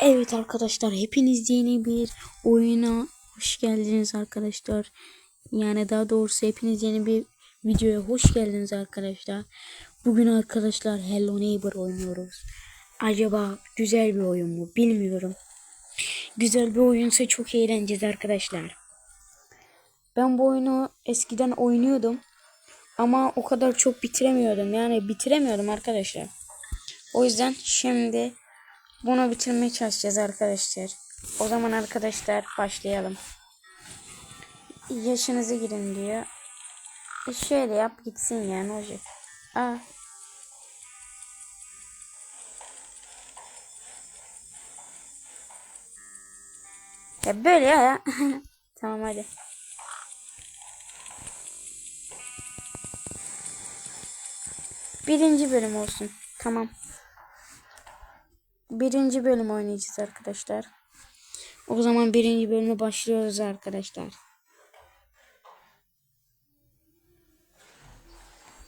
Evet arkadaşlar hepiniz yeni bir oyuna hoş geldiniz arkadaşlar. Yani daha doğrusu hepiniz yeni bir videoya hoş geldiniz arkadaşlar. Bugün arkadaşlar Hello Neighbor oynuyoruz. Acaba güzel bir oyun mu bilmiyorum. Güzel bir oyunsa çok eğleneceğiz arkadaşlar. Ben bu oyunu eskiden oynuyordum. Ama o kadar çok bitiremiyordum. Yani bitiremiyordum arkadaşlar. O yüzden şimdi bunu bitirmeye çalışacağız arkadaşlar. O zaman arkadaşlar başlayalım. Yaşınızı girin diyor. E şöyle yap gitsin yani olacak. Aa. Ya böyle ya. tamam hadi. Birinci bölüm olsun. Tamam. Birinci bölüm oynayacağız arkadaşlar. O zaman birinci bölüme başlıyoruz arkadaşlar.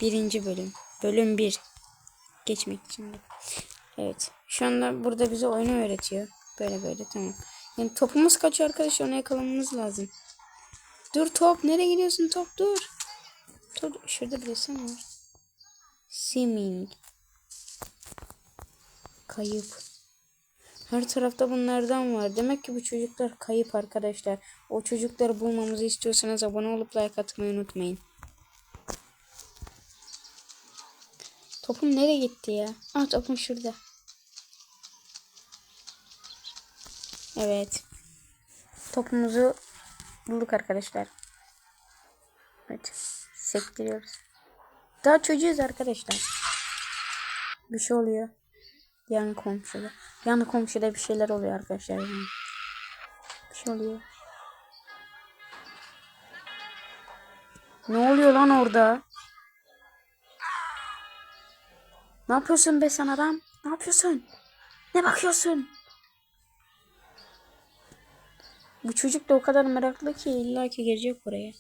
Birinci bölüm. Bölüm 1. Geçmek için. Evet. Şu anda burada bize oyunu öğretiyor. Böyle böyle tamam. Yani topumuz kaçıyor arkadaşlar. Onu yakalamamız lazım. Dur top. Nereye gidiyorsun top? Dur. Dur. Şurada bir resim var. Swimming. Kayıp. Her tarafta bunlardan var. Demek ki bu çocuklar kayıp arkadaşlar. O çocukları bulmamızı istiyorsanız abone olup like atmayı unutmayın. Topum nereye gitti ya? Ah topum şurada. Evet. Topumuzu bulduk arkadaşlar. Evet. Sektiriyoruz. Daha çocuğuz arkadaşlar. Bir şey oluyor. Yan komşuda. Yan komşuda bir şeyler oluyor arkadaşlar. Yani. Bir şey oluyor. Ne oluyor lan orada? Ne yapıyorsun be sen adam? Ne yapıyorsun? Ne bakıyorsun? Bu çocuk da o kadar meraklı ki illa ki gelecek buraya.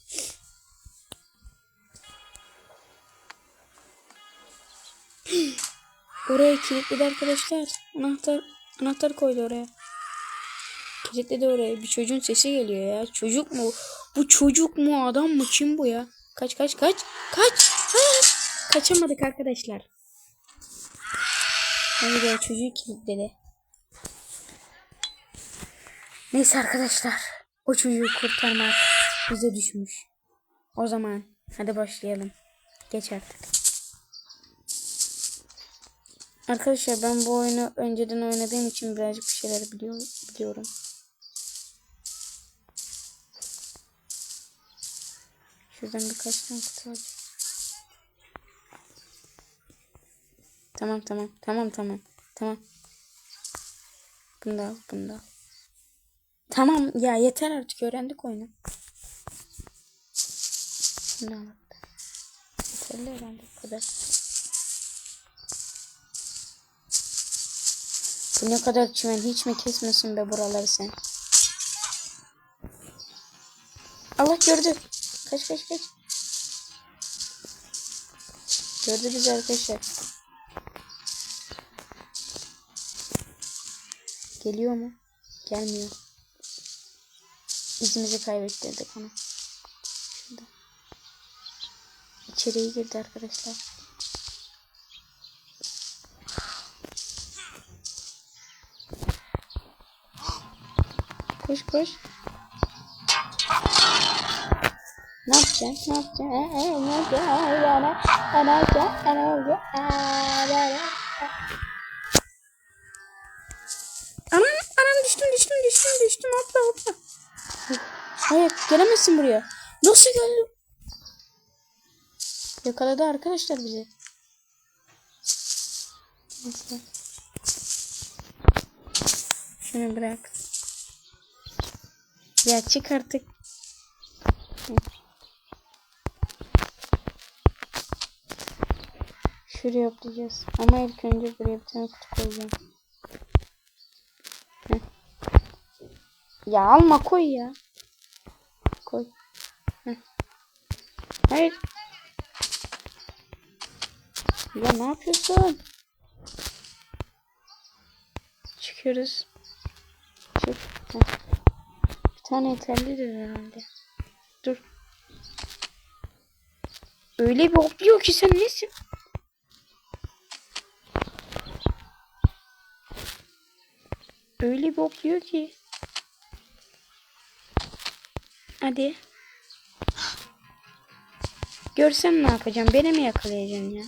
Oraya kilitledi arkadaşlar. Anahtar anahtar koydu oraya. Kilitledi oraya. Bir çocuğun sesi geliyor ya. Çocuk mu? Bu çocuk mu? Adam mı? Kim bu ya? Kaç kaç kaç. Kaç. Ha! Kaçamadık arkadaşlar. Hayır ya çocuğu kilitledi. Neyse arkadaşlar. O çocuğu kurtarmak bize düşmüş. O zaman hadi başlayalım. Geç artık. Arkadaşlar ben bu oyunu önceden oynadığım için birazcık bir şeyler biliyorum. biliyorum. Şuradan birkaç tane kutu alacağım. Tamam tamam tamam tamam tamam. Bunu da al bunu da al. Tamam ya yeter artık öğrendik oyunu. Bunu da al. Yeterli öğrendik kadar. Bu ne kadar çimen hiç mi kesmesin be buraları sen? Allah gördü. Kaç kaç kaç. Gördü bizi arkadaşlar. Geliyor mu? Gelmiyor. İzimizi kaybettirdik onu. Şurada. İçeriye girdi arkadaşlar. Koş. Ne yapacaksın? Ne yapacaksın? Ee, ee, ne yapacaksın? Ee, ne yapacaksın? Ee, ne yapacaksın? Ee? Anam, anam düştüm düştüm düştüm düştüm hopla hopla. Hayır gelemezsin buraya. Nasıl geldim? Yakaladı arkadaşlar bizi. Şunu bırak. Ya çık artık. Şuraya yapacağız. Ama ilk önce buraya bir tane kutu koyacağım. Ya alma koy ya. Koy. Hayır. Ya ne yapıyorsun? Çıkıyoruz. Çık. Heh. Tane yeterlidir herhalde. Dur. Öyle bir hopluyor ki sen nesin? Öyle bir hopluyor ki. Hadi. Görsen ne yapacağım? Beni mi yakalayacaksın ya?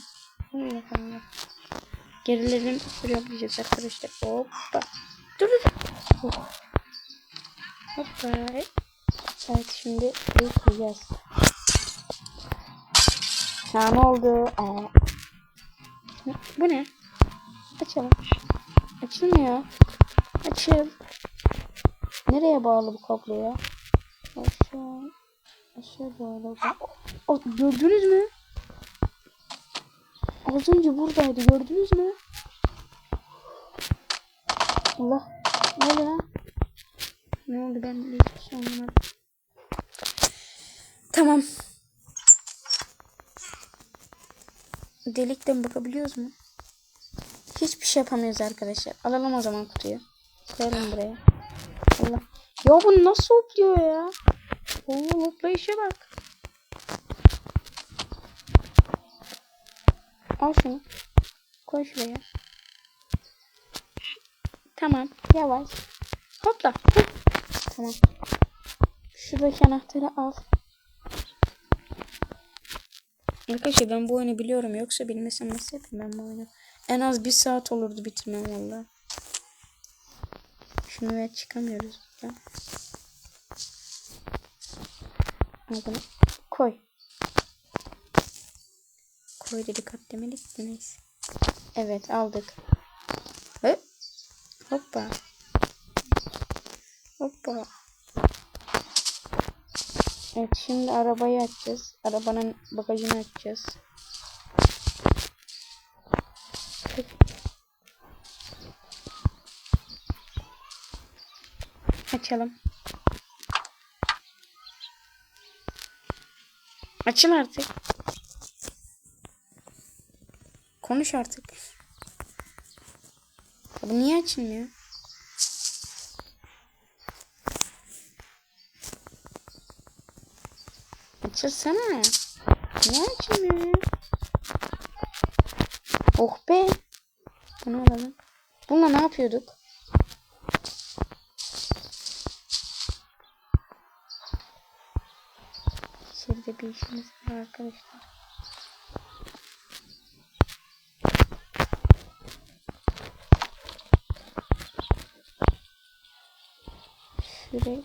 Beni yakalayacağım. Gerilelim. Dur yapacağız arkadaşlar. Hoppa. Dur dur. Hop. Hoppa. Evet şimdi bekleyeceğiz. Ha ne oldu? Aa. Bu ne? Açalım. Açılmıyor. Açıl. Nereye bağlı bu kablo ya? Aşağı. Aşağı bağlı. O, gördünüz mü? Az önce buradaydı gördünüz mü? Allah. Ne lan? Ne oldu ben hiçbir şey anlamadım. Tamam. Delikten bakabiliyoruz mu? Hiçbir şey yapamıyoruz arkadaşlar. Alalım o zaman kutuyu. Koyalım buraya. Allah. Ya bu nasıl hopluyor ya? Oo hoplayışa bak. Al şunu. Koy şuraya. Tamam. Yavaş. Hopla. Hı. Tamam. Şuradaki anahtarı al. Arkadaşlar ben bu oyunu biliyorum. Yoksa bilmesem nasıl yapayım ben bu oyunu. En az bir saat olurdu bitirmem valla. Şunu ver çıkamıyoruz buradan. Al bunu. Koy. Koy dedik at demedik de neyse. Evet aldık. Hop. Hoppa. Hoppa. Evet şimdi arabayı açacağız. Arabanın bagajını açacağız. Açalım. Açın artık. Konuş artık. Bu niye açılmıyor? Açılsana. Niye açılmıyor ya? Oh be. Bunu alalım. Bununla ne yapıyorduk? İçeride bir işimiz var arkadaşlar. Şuraya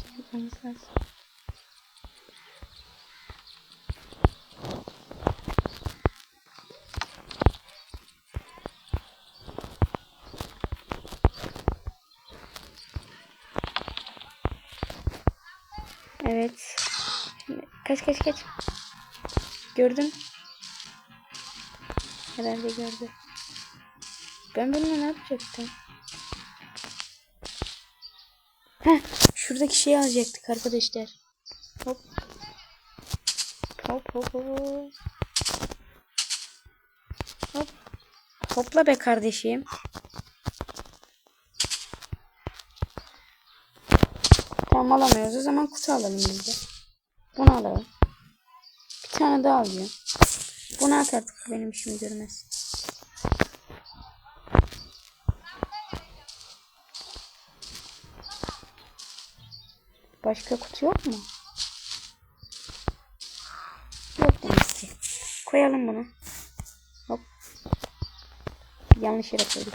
şey yapmamız lazım. Evet. Şimdi kaç kaç kaç. Gördün. Herhalde gördü. Ben bununla ne yapacaktım? Heh, şuradaki şeyi alacaktık arkadaşlar. Hop. Hop hop hop. Hop. Hopla be kardeşim. Tamam alamıyoruz. O zaman kutu alalım biz de. Bunu alalım. Bir tane daha alacağım. Bunu at artık benim işimi görmez. Başka kutu yok mu? Yok demek ki. Koyalım bunu. Hop. Yanlış yere koyduk.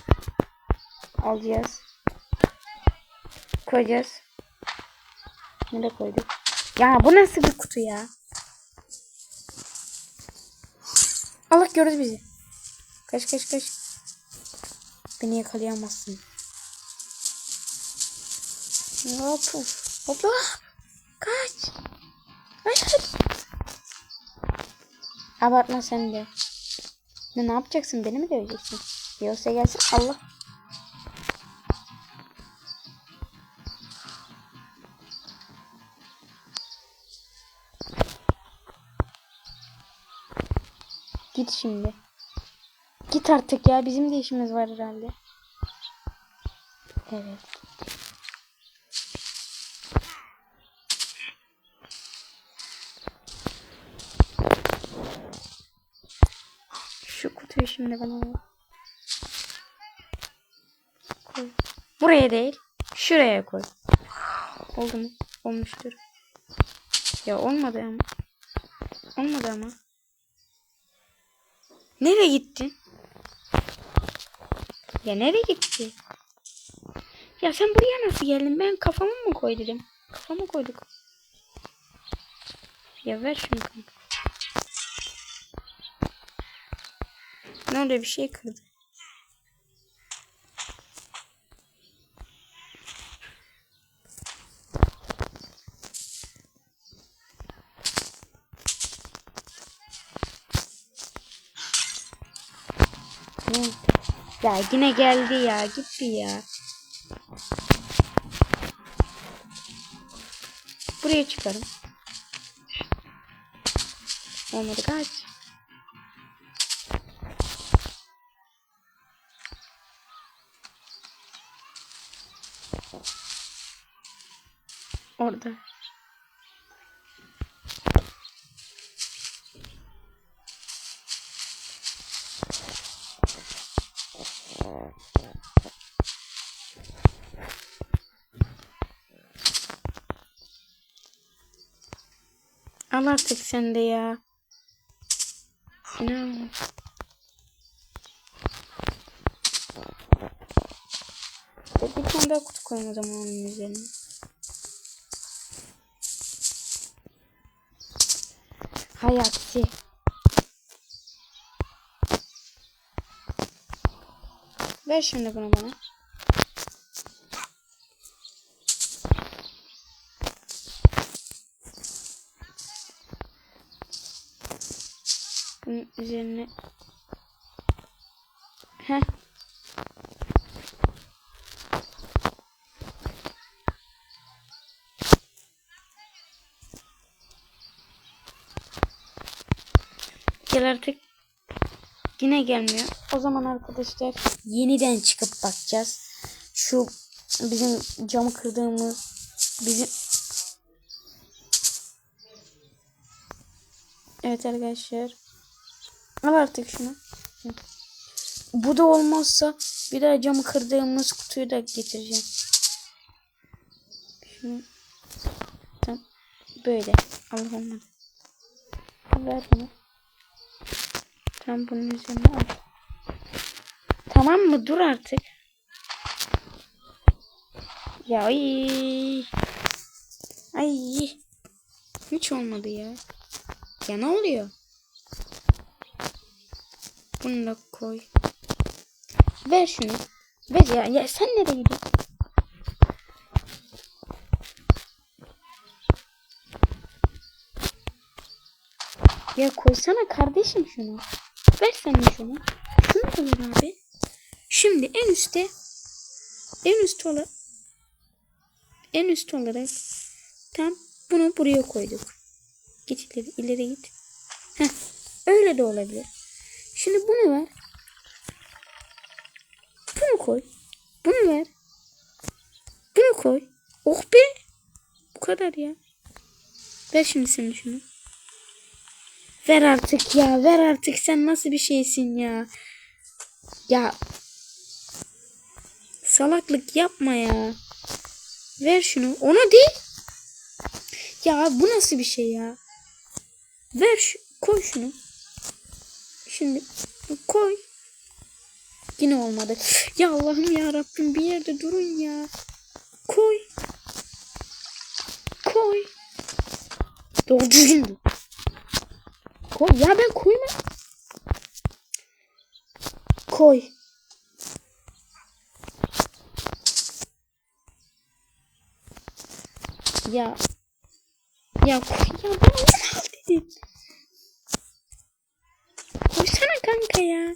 Alacağız. Koyacağız. Nereye koyduk? Ya bu nasıl bir kutu ya? Allah gördü bizi. Kaç kaç kaç. Beni yakalayamazsın. Hop. Hopla. Kaç. Hayır. Abartma sen de. Ne, ne yapacaksın? Beni mi döveceksin? Yoksa gelsin Allah. Şimdi. Git artık ya. Bizim de işimiz var herhalde. Evet. Şu kutuyu şimdi bana. Koy. Buraya değil. Şuraya koy. Oldu mu? Olmuştur. Ya olmadı ama. Olmadı ama. Nereye gittin? Ya nereye gitti? Ya sen buraya nasıl geldin? Ben kafamı mı koy dedim. Kafamı koyduk. Ya ver şunu kanka. Ne oluyor bir şey kırdı. Ya yine geldi ya. Gitti ya. Buraya çıkarım. Olmadı kaç. Orada. Al artık sen de ya. İnan. Bir tane daha kutu koyalım o zaman onun üzerine. Hay aksi. Ver şimdi bunu bana. Üzerine Heh. Gel artık. Yine gelmiyor. O zaman arkadaşlar yeniden çıkıp bakacağız. Şu bizim camı kırdığımız bizim Evet arkadaşlar. Al artık şunu. Bu da olmazsa bir daha camı kırdığımız kutuyu da getireceğim. Şunu tam böyle. Olmadı. Ver bunu. Tam bunun üzerine al. Tamam mı? Dur artık. Ya ay. Ay. Hiç olmadı ya. Ya ne oluyor? Bunu da koy. Ver şunu. Ver ya. Ya sen nereye gidiyorsun? Ya koysana kardeşim şunu. Ver sen şunu. Şunu da ver abi. Şimdi en üstte en üst olarak en üst olarak tam bunu buraya koyduk. Git ileri, ileri git. Heh, öyle de olabilir. Şimdi bunu ver. Bunu koy. Bunu ver. Bunu koy. Oh be. Bu kadar ya. Ver şimdi sen şunu. Ver artık ya. Ver artık. Sen nasıl bir şeysin ya. Ya. Salaklık yapma ya. Ver şunu. Ona değil. Ya bu nasıl bir şey ya. Ver şu, koy şunu. Şimdi koy. Yine olmadı. Ya Allah'ım ya Rabbim bir yerde durun ya. Koy. Koy. Doğru düzgün. Koy. Ya ben koyma. Koy. Ya. Ya koy ya ben onu al Baksana kanka ya.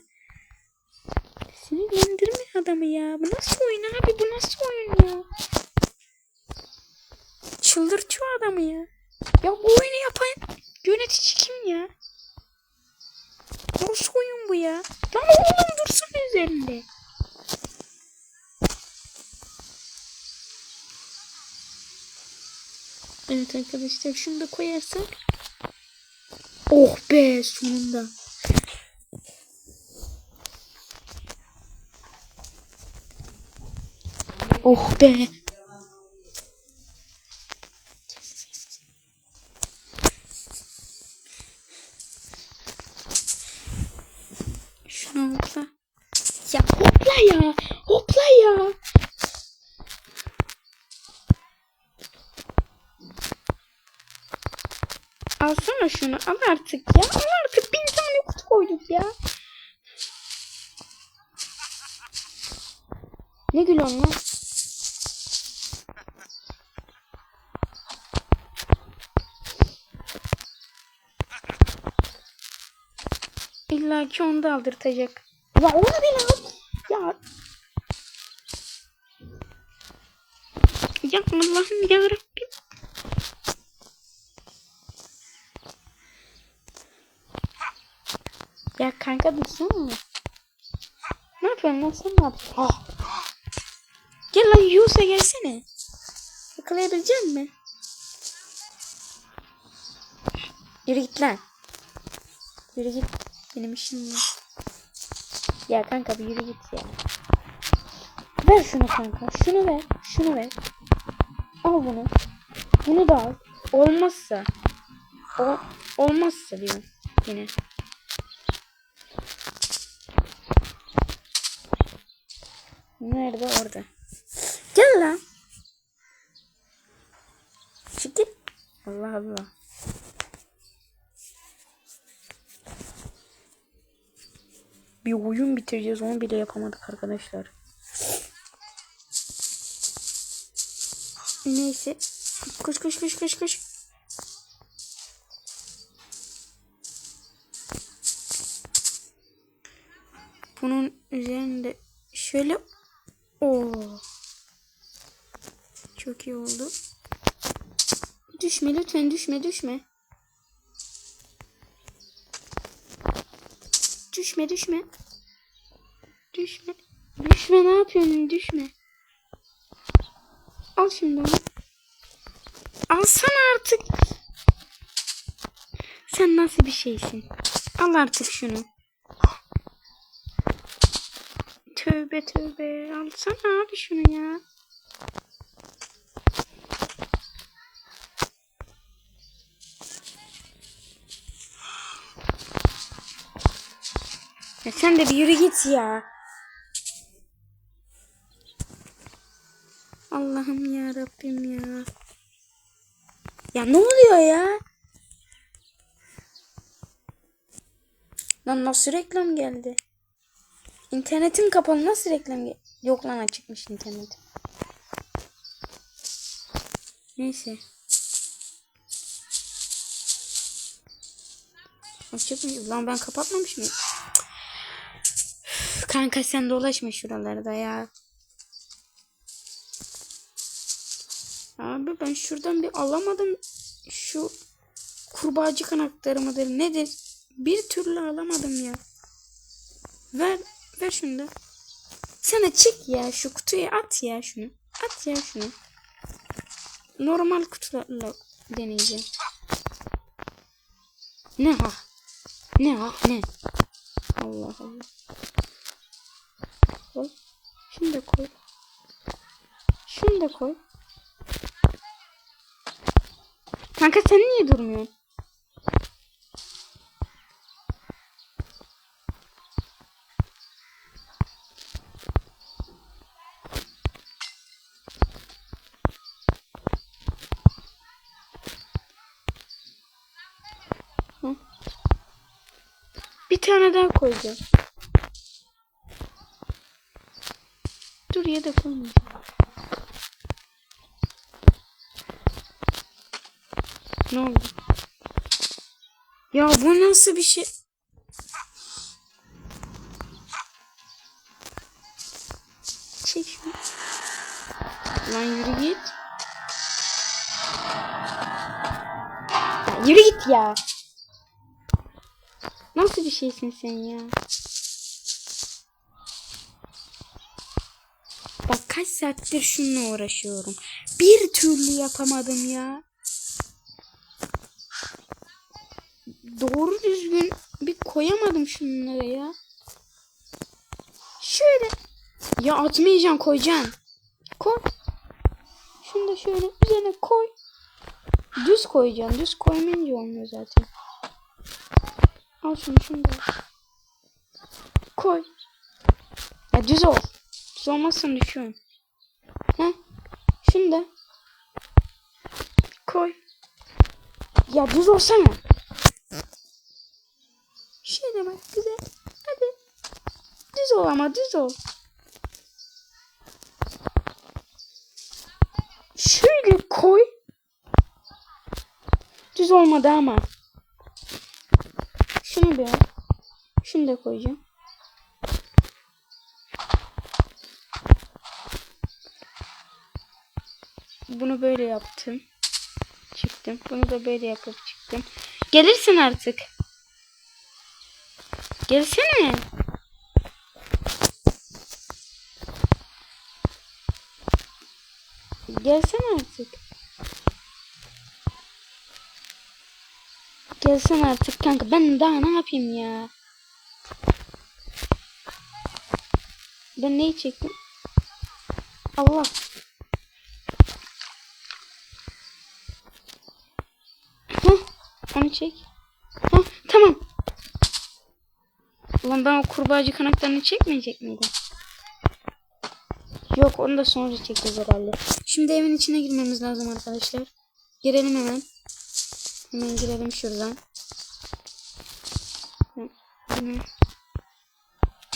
Sinirlendirme adamı ya. Bu nasıl oyun abi? Bu nasıl oyun ya? Çıldırtıyor adamı ya. Ya bu oyunu yapan yönetici kim ya? Nasıl oyun bu ya? Lan oğlum dursun üzerinde. Evet arkadaşlar şunu da koyarsak. Oh be sonunda. Oh be. İlla ki onu da aldırtacak. Ya onu bile al. Ya. Ya Allah'ım ya Rabbim. Ya kanka dursana mı? Ne yapıyorsun lan sen ne yapıyorsun? Ah. Gel lan Yus'a gelsene. Yakalayabilecek misin? Yürü git lan. Yürü git. Benim işim var. Ya kanka bir yürü git ya. Ver şunu kanka. Şunu ver. Şunu ver. Al bunu. Bunu da al. Olmazsa. O, olmazsa diyorum. Yine. Nerede? Orada. Gel lan. Çık git. Allah Allah. Bir oyun bitireceğiz. Onu bile yapamadık arkadaşlar. Neyse. Koş koş koş koş koş. Bunun üzerinde şöyle o Çok iyi oldu. Düşme lütfen düşme düşme. Düşme düşme. Düşme. Düşme ne yapıyorsun düşme. Al şimdi onu. Alsana artık. Sen nasıl bir şeysin? Al artık şunu. Tövbe tövbe. Alsana abi şunu ya. Ya sen de bir yürü git ya. Allah'ım ya Rabbim ya. Ya ne oluyor ya? Lan nasıl reklam geldi? İnternetim kapalı nasıl reklam gel Yok lan açıkmış internet. Neyse. Açık mı? Lan ben kapatmamış mıyım? Kanka sen dolaşma şuralarda ya. Abi ben şuradan bir alamadım. Şu kurbağacı kanatları mıdır nedir? Bir türlü alamadım ya. Ver ver şunu da. Sana çık ya şu kutuya at ya şunu. At ya şunu. Normal kutularla deneyeceğim. Ne ha? Ne ha? Ne? Allah Allah. Koy. Şunu da koy. Şunu da koy. Kanka sen niye durmuyorsun? Bir tane daha koyacağım. Ya da koymayacağım. Ne oldu? Ya bu nasıl bir şey? Çek şunu. Lan yürü git. Ya yürü git ya. Nasıl bir şeysin sen ya? kaç saattir şununla uğraşıyorum. Bir türlü yapamadım ya. Doğru düzgün bir koyamadım şunlara ya. Şöyle. Ya atmayacaksın koyacaksın. Koy. Şunu da şöyle üzerine koy. Düz koyacaksın. Düz koymayınca olmuyor zaten. Al şunu şunu da. Koy. Ya düz ol. Düz olmazsan düşüyorum. Da. Koy. Ya düz olsana. Şöyle bak güzel. Hadi. Düz ol ama düz ol. Şöyle koy. Düz olmadı ama. Şunu bir. Şunu da koyacağım. Bunu böyle yaptım. Çıktım. Bunu da böyle yapıp çıktım. Gelirsin artık. Gelsene. Gelsene artık. Gelsene artık kanka. Ben daha ne yapayım ya? Ben neyi çektim? Allah. Hah, onu çek. Hah, tamam. Ulan ben o kurbağacı kanatlarını çekmeyecek miydim? Yok onu da sonra çekeceğiz herhalde. Şimdi evin içine girmemiz lazım arkadaşlar. Girelim hemen. Hemen girelim şuradan. Ne?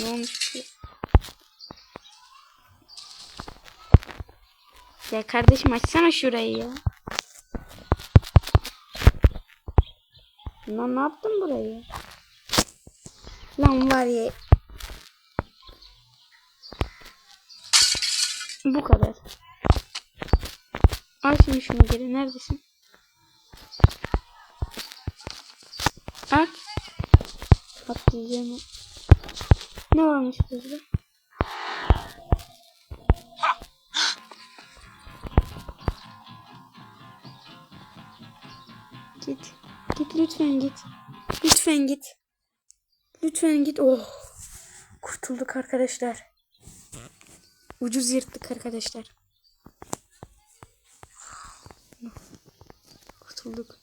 Olmuş ki? Ya kardeşim açsana şurayı ya. Lan ne yaptın burayı? Lan var ya. Bu kadar. Al şimdi şunu geri. Neredesin? At. At diyeceğim. Ne varmış burada? Lütfen git. Lütfen git. Lütfen git. Oh. Kurtulduk arkadaşlar. Ucuz yırttık arkadaşlar. Kurtulduk.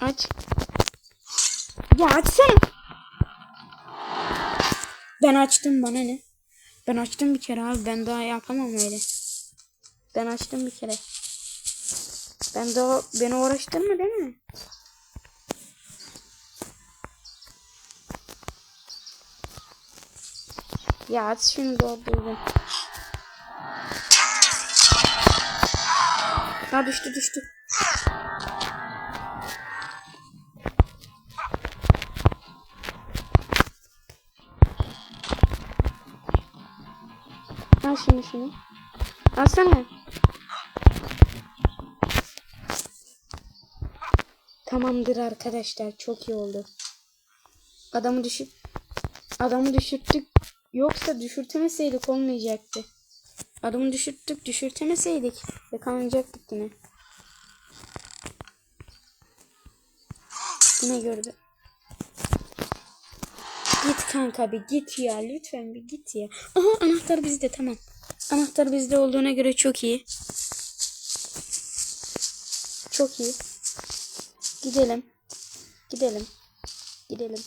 Aç. Ya açsana. Ben açtım bana ne? Ben açtım bir kere abi. Ben daha yapamam öyle. Ben açtım bir kere. Ben daha beni uğraştırma değil mi? Ya aç şunu doldurdum. Ha düştü düştü. Şimdi şunu. Alsana. Tamamdır arkadaşlar. Çok iyi oldu. Adamı düşür Adamı düşürttük. Yoksa düşürtemeseydik olmayacaktı. Adamı düşürttük. Düşürtemeseydik yakalanacaktık yine. Yine gördü. Git kanka bir git ya. Lütfen bir git ya. Aha anahtar bizde tamam. Anahtar bizde olduğuna göre çok iyi. Çok iyi. Gidelim. Gidelim. Gidelim.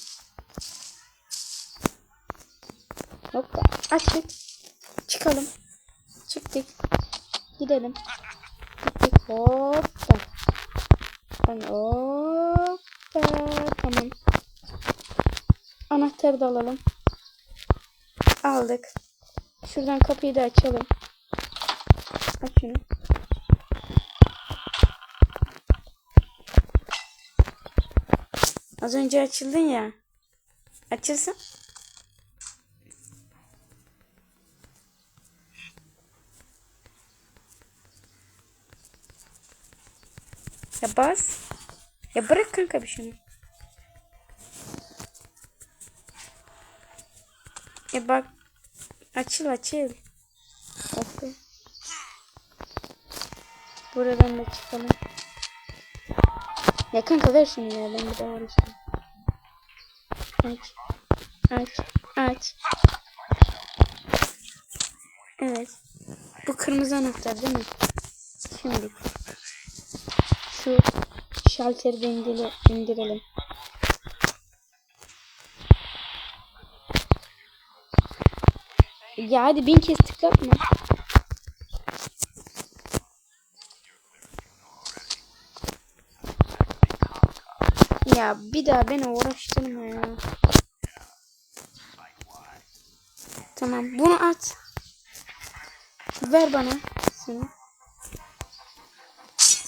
Hoppa. Açtık. Çıkalım. Çıktık. Gidelim. Gittik. Hoppa. Tamam. Hoppa. Tamam. Anahtarı da alalım. Aldık. Şuradan kapıyı da açalım. Aç şunu. Az önce açıldın ya. Açılsın. Ya bas. Ya bırak kanka bir şunu. Ya bak. Açıl açıl. Be. Buradan da çıkalım. Ya kanka ver şunu ya ben bir uğraşayım. Aç. Aç. Aç. Evet. Bu kırmızı anahtar değil mi? Şimdi. Şu şalteri de indire, indirelim. Ya hadi bin kez tıklatma. Ya bir daha beni uğraştırma ya. Tamam bunu at. Ver bana seni.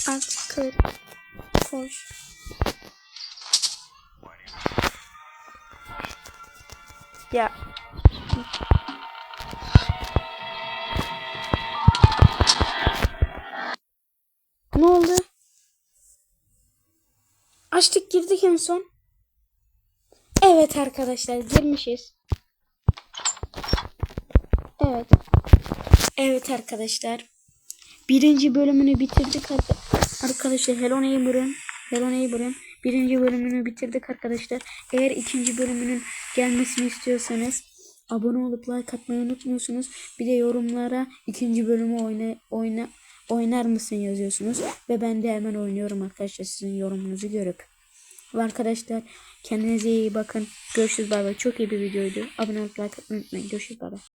At kır. Koş. Ya. En son. Evet arkadaşlar girmişiz. Evet. Evet arkadaşlar. Birinci bölümünü bitirdik arka- arkadaşlar. Hello Neighbor'ın Hello Neighbor'ın birinci bölümünü bitirdik arkadaşlar. Eğer ikinci bölümünün gelmesini istiyorsanız abone olup like atmayı unutmuyorsunuz. Bir de yorumlara ikinci bölümü oyna, oyna, oynar mısın yazıyorsunuz. Ve ben de hemen oynuyorum arkadaşlar sizin yorumunuzu görüp. Arkadaşlar kendinize iyi bakın. Görüşürüz bay bay. Çok iyi bir videoydu. Abone atmayı unutmayın. Görüşürüz bay bay.